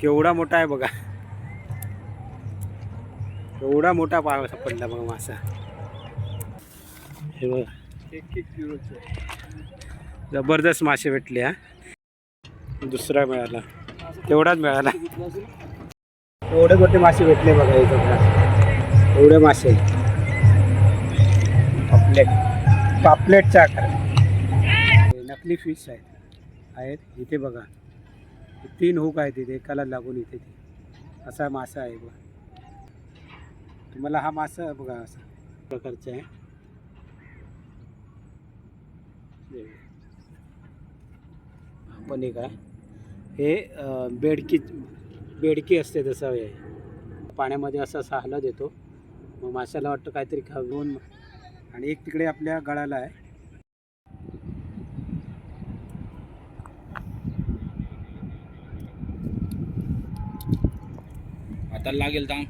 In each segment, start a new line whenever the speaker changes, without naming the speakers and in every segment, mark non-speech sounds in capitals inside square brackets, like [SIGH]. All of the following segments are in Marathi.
केवढा मोठा आहे बघा. एवढा मोठा पाव सापडला बघा मासा. हे बघा.
एक एक
जबरदस्त मासे भेटले हा. दुसरा मिळाला. तेवढाच मिळाला. एवढे मोठे मासे भेटले बघा इथं एवढे मासे. पापलेट. पापलेटचा आकार. नकली फिश आहेत. आहेत. इथे बघा. तीन हुक आहेत तिथे एकाला लागून येते ते. असा मासा आहे बघा. तुम्हाला हा मासा बघा असा. प्रकारचा आहे. आपण पण एक आहे. हे बेडकी बेडकी असते तसं हे. पाण्यामध्ये असा हलत देतो. मग माशाला वाटतं काहीतरी खाऊन आणि एक तिकडे आपल्या गळाला आहे.
आता लागेल दाम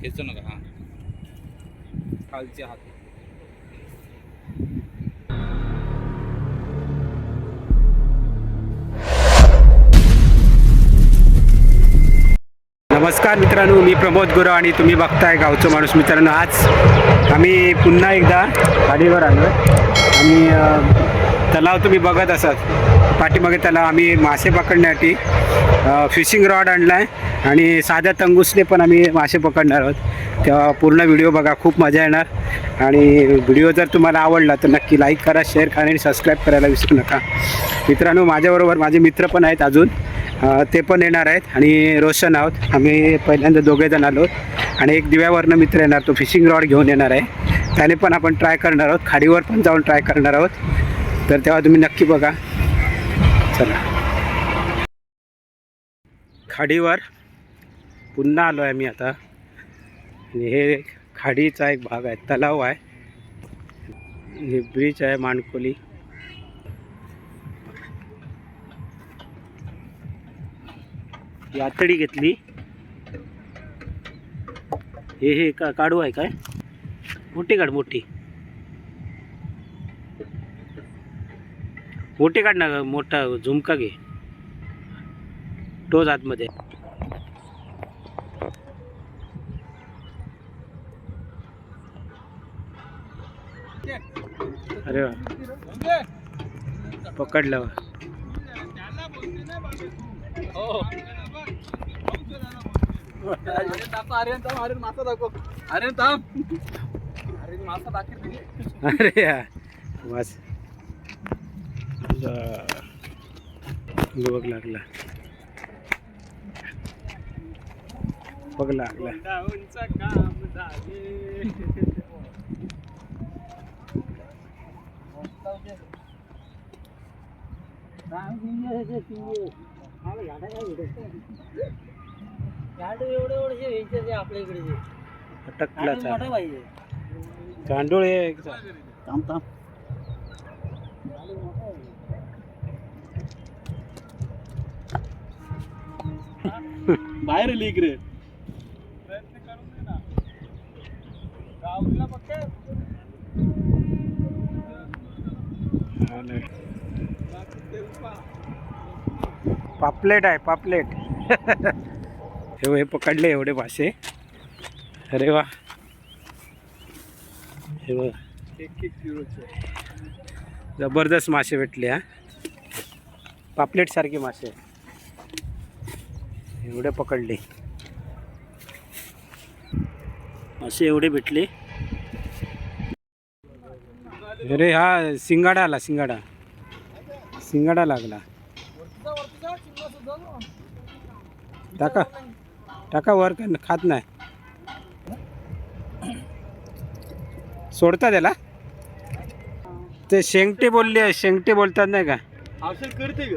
खेचू नका हां. खालचे हात.
नमस्कार मित्रांनो मी प्रमोद गुरव आणि तुम्ही बघताय गावचं माणूस मित्रांनो. आज आम्ही पुन्हा एकदा गाडीवर आलो आणि तलाव तुम्ही बघत असाल. पाठीमागे त्याला आम्ही मासे पकडण्यासाठी फिशिंग रॉड आणला आहे आणि साध्या तंगुसने पण आम्ही मासे पकडणार आहोत. तेव्हा पूर्ण व्हिडिओ बघा खूप मजा येणार. आणि व्हिडिओ जर तुम्हाला आवडला तर नक्की लाईक करा शेअर करा आणि सबस्क्राईब करायला विसरू नका. मित्रांनो माझ्याबरोबर माझे मित्र पण आहेत अजून. ते पण येणार आहेत आणि रोशन आहोत. आम्ही पहिल्यांदा दोघे जण आलो आणि एक दिव्यावरनं मित्र येणार तो फिशिंग रॉड घेऊन येणार आहे. त्याने पण आपण ट्राय करणार आहोत. खाडीवर पण जाऊन ट्राय करणार आहोत. तर तेव्हा तुम्ही नक्की बघा. चला खाडीवर पुन्हा आलो आहे मी आता. आणि हे खाडीचा एक भाग आहे तलाव आहे. हे ब्रिज आहे माणकोली यातडी घेतली. हे हे का काढू आहे काय? मोठी काढ मोठी. मोठी काढ ना मोठा झुमका घे. टोज आतमध्ये. अरे वा. पकडला वा.
आर्यन मासा अरे मासा
बघ लागला. बघ लागला.
एवढे एवढे आपल्या इकडे. पाहिजे.
गांडूळ.
थांब थांब.
बाहेर आली इकडे.
पापलेट आहे पापलेट. हे हे पकडले एवढे मासे. अरे वा. हे बघ. जबरदस्त मासे भेटले हा. पापलेट सारखे मासे. एवढे पकडले. असे एवढे भेटले. अरे हा शिंगाडा आला शिंगाडा. शिंगाडा लागला. टाका. टाका वर खात नाही. सोडता त्याला? ते शेंगटे बोलले शेंगटे बोलतात नाही का?
करते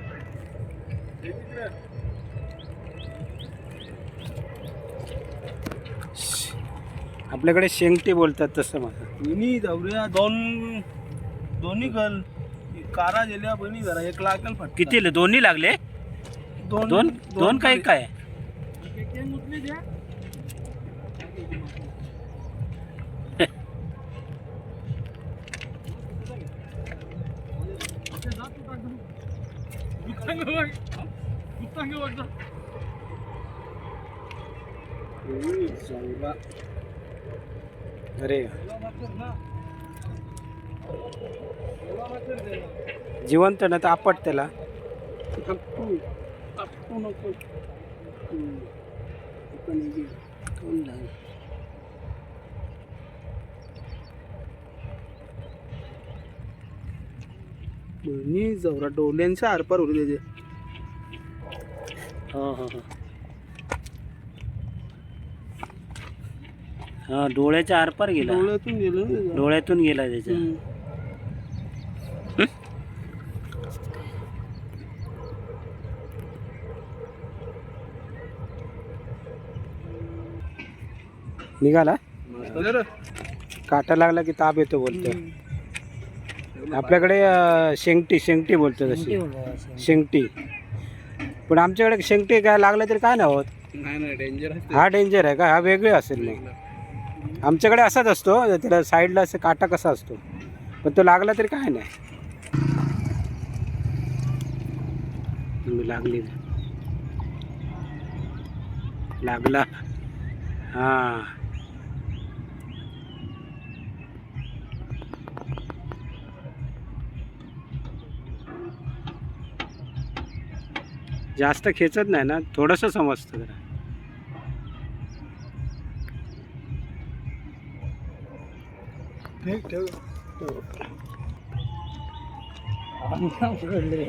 आपल्याकडे शेंगटे बोलतात तसं मला
दोन्ही दौऱ्या दोन दोन्ही गल कारा गेल्या बनी जरा एक लागल फट
किती दोन्ही लागले?
दोन
दोन दोन काही काय [LAUGHS] अरे. जिवंत ना तर आपट त्याला.
जवरा डोल्यांच्या आरपार होते त्याचे
हो हो हो. हा डोळ्याच्या आरपार गेला.
डोळ्यातून गेलं.
डोळ्यातून गेला त्याच्या.
निघाला. काटा लागला की ताप येतो बोलतो. आपल्याकडे शेंगटी शेंगटी बोलतो तशी. शेंगटी पण आमच्याकडे शेंगटी काय लागलं तरी काय नाही होत?
नाही नाही डेंजर आहे
हा डेंजर आहे का? हा वेगळे असेल मग. आमच्याकडे असाच असतो त्याला साईडला असं काटा कसा असतो. पण तो लागला तरी काय नाही. लागली. लागला. हा. जास्त खेचत नाही ना थोडंसं समजतं जरा.
जाम पकडले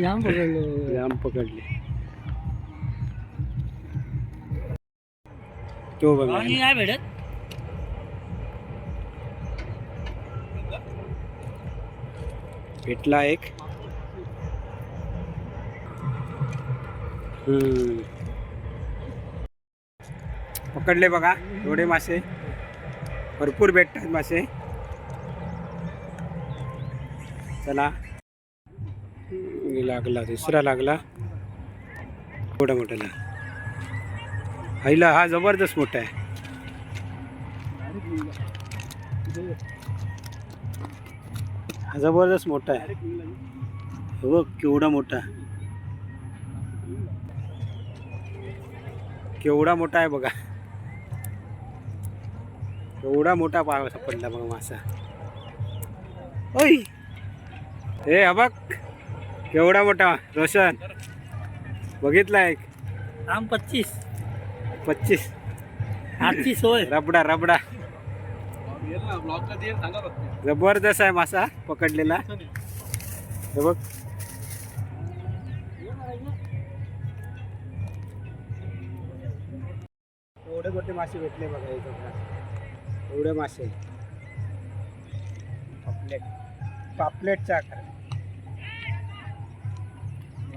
जाम पकडले
जाम पकडले तो बघा
नाही भेटत
भेटला एक. पकडले बघा एवढे मासे भरपूर भेटतात मासे. चला. लागला दुसरा लागला. मोठा मोठ्याला हैला हा जबरदस्त मोठा आहे. हा जबरदस्त मोठा आहे. हो केवढा मोठा. केवढा मोठा आहे बघा. एवढा मोठा पाव सापडला बघा मासा. ओय! हे बघ केवढा मोठा रोशन. बघितला एक.
आम पच्चीस.
पच्चीस.
आजची सोय
रबडा रबडा. जबरदस्त आहे मासा पकडलेला. हे बघ. एवढे मोठे मासे भेटले बघा एवढे मासे. पापलेट. पापलेटचा आकार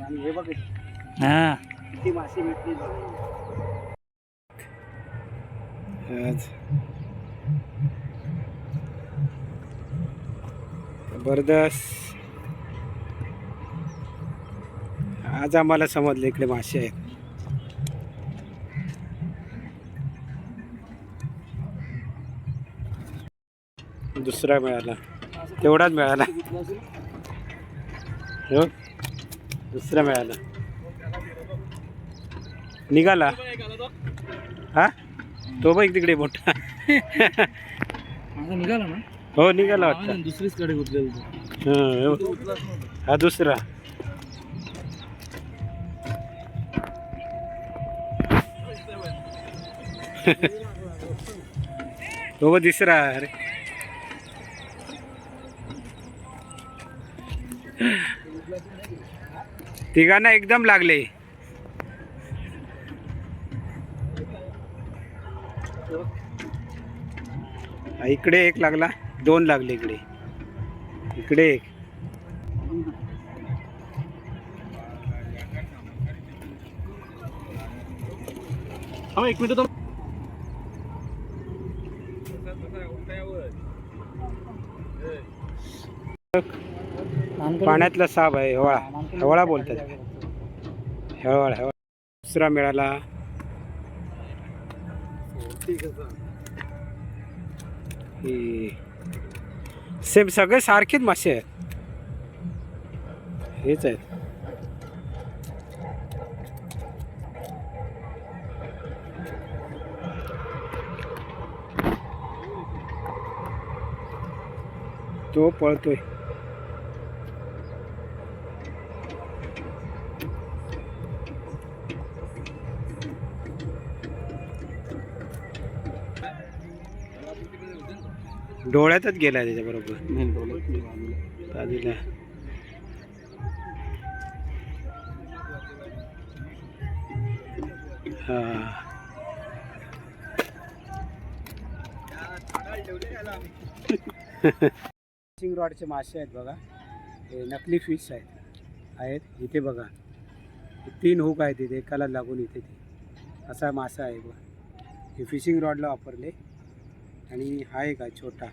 आणि हे बघ
हा.
किती मासे भेटली आज. जबरदस्त. आज आम्हाला समजलं इकडे मासे आहेत. दुसरा मिळाला. तेवढाच मिळाला. हो? दुसरा मिळाला. निघाला. हा? तो बघ तिकडे मोठा.
निघाला ना?
हो निघाला वाटतं.
दुसरीच कडे
हा, हे. दुसरा. तो तिसरा अरे. तिघांना एकदम लागले. इकडे एक लागला दोन लागले इकडे. इकडे एक.
एक मिनिट
पाण्यातला साप आहे हेवळा. हेवाळा बोलतात. हेवळा दुसरा मिळाला. सेम सगळे सारखेच मासे आहेत. हेच आहेत. तो पळतोय. डोळ्यातच गेलाय त्याच्याबरोबर बाजूला हा. फिशिंग रॉडचे मासे आहेत बघा. हे नकली फिश आहेत. आहेत. इथे बघा. तीन हुक आहेत इथे. एकाला लागून इथे ते. असा मासा आहे बघा. हे फिशिंग रॉडला वापरले. आणि हा एक आहे छोटा.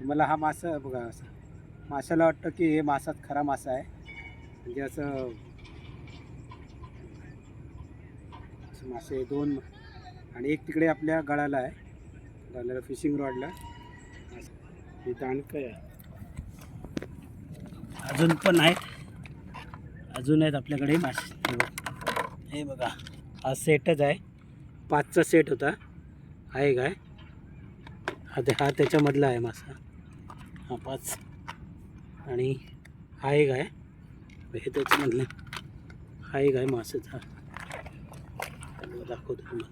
तुम्हाला हा मासा बघा असा. माशाला वाटतं की हे मासात खरा मासा आहे. म्हणजे असं मासे दोन आणि एक तिकडे आपल्या गळाला आहे. गळाला फिशिंग रॉडला हे दाणकं आहे. अजून पण आहेत. अजून आहेत आपल्याकडे मासे. हे बघा. हा सेटच आहे. पाचचा सेट होता. आहे. काय हा ते हा त्याच्यामधला आहे मासा. हा पाच. आणि हा एक आहे. हे त्याच्यामधलं. हा एक आहे मासाचा दाखवतो तुम्हाला.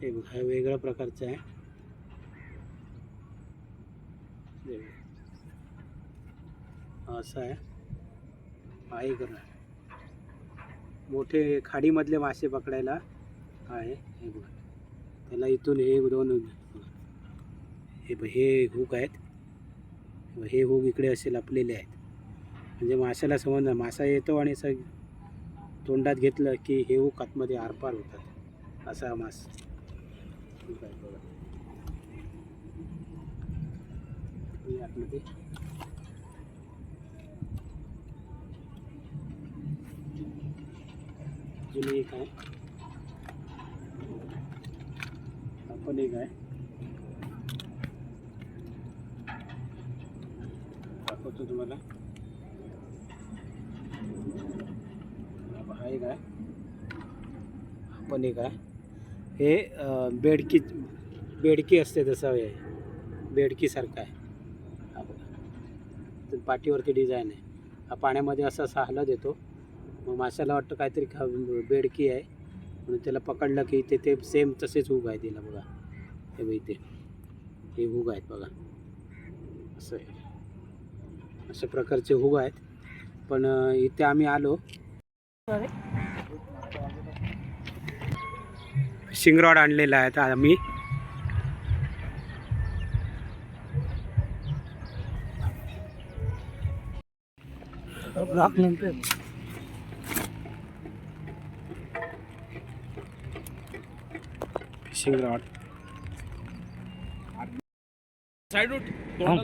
हे बघा हा वेगळ्या प्रकारचा आहे. असं असा आहे. हा एक मोठे खाडीमधले मासे पकडायला आहे. हे बघा. त्याला इथून हे दोन हे ब- हे हुक आहेत. हे हुक इकडे असे लपलेले आहेत. म्हणजे माशाला समजणार मासा येतो आणि सग तोंडात घेतलं की हे हुक आतमध्ये आरपार होतात. असा मास. आहे आतमध्ये. अजून एक आहे. आपण एक आहे. दाखवतो तुम्हाला. हा एक आहे. आपण एक आहे. हे बेडकी बेडकी असते तसं हे बेडकीसारखं आहे. पाठीवरती डिझाईन आहे. हा पाण्यामध्ये असा असा देतो. मग माशाला वाटतं काहीतरी खा बेडकी आहे. म्हणून त्याला पकडलं की ते ते सेम तसेच हुग आहे तिला बघा. हे बघ इथे. हे हुग आहेत बघा. असं आहे. अशा प्रकारचे हुग आहेत. पण इथे आम्ही आलो. फिशिंग रॉड आणलेला आहे आता आम्ही.
ब्लॉक नंतर
फिशिंग रॉड
साईड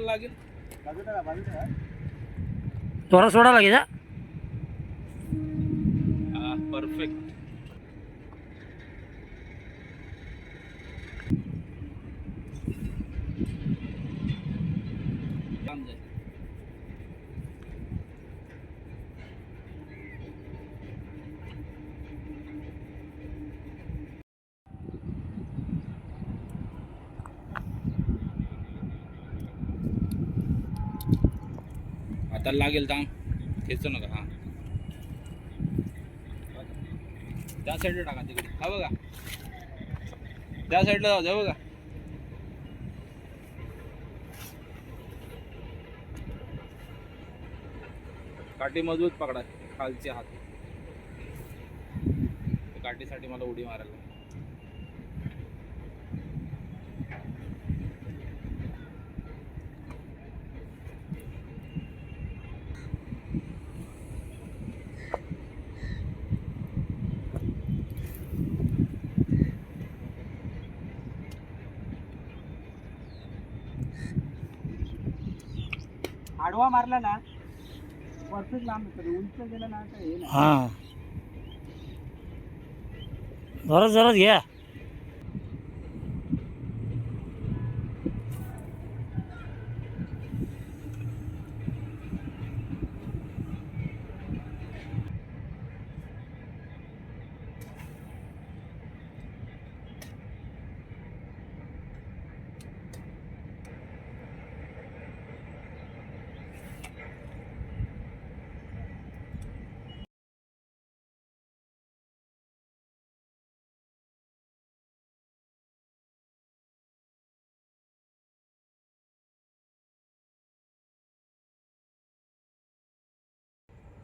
लागेल.
थोडा सोडा लागेल
परफेक्ट त्याला लागेल थांब खेचू नका हां. त्या साईडला टाका तिकडे. हा बघा. त्या साईडला जाऊ द्या बघा. काठी मजबूत पकडा खालचे हात. काठीसाठी मला उडी मारायला
आडवा मारला ना परफेक्ट लांब येतो उंच गेला ना तर हे नाही.
हा जोरात जोरात घ्या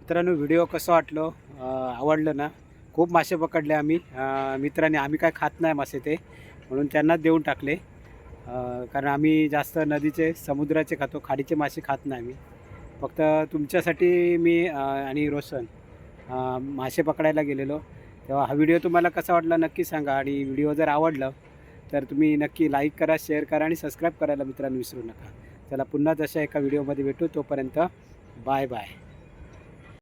मित्रांनो व्हिडिओ कसं वाटलं? आवडलं ना? खूप मासे पकडले आम्ही. मित्रांनी आम्ही काय खात नाही मासे ते म्हणून त्यांनाच देऊन टाकले. कारण आम्ही जास्त नदीचे समुद्राचे खातो खाडीचे मासे खात नाही आम्ही. फक्त तुमच्यासाठी मी आणि रोशन मासे पकडायला गेलेलो. तेव्हा हा व्हिडिओ तुम्हाला कसा वाटला नक्की सांगा. आणि व्हिडिओ जर आवडलं तर तुम्ही नक्की लाईक करा शेअर करा आणि सबस्क्राईब करायला मित्रांनो विसरू नका. चला पुन्हा तशा एका व्हिडिओमध्ये भेटू तोपर्यंत बाय बाय.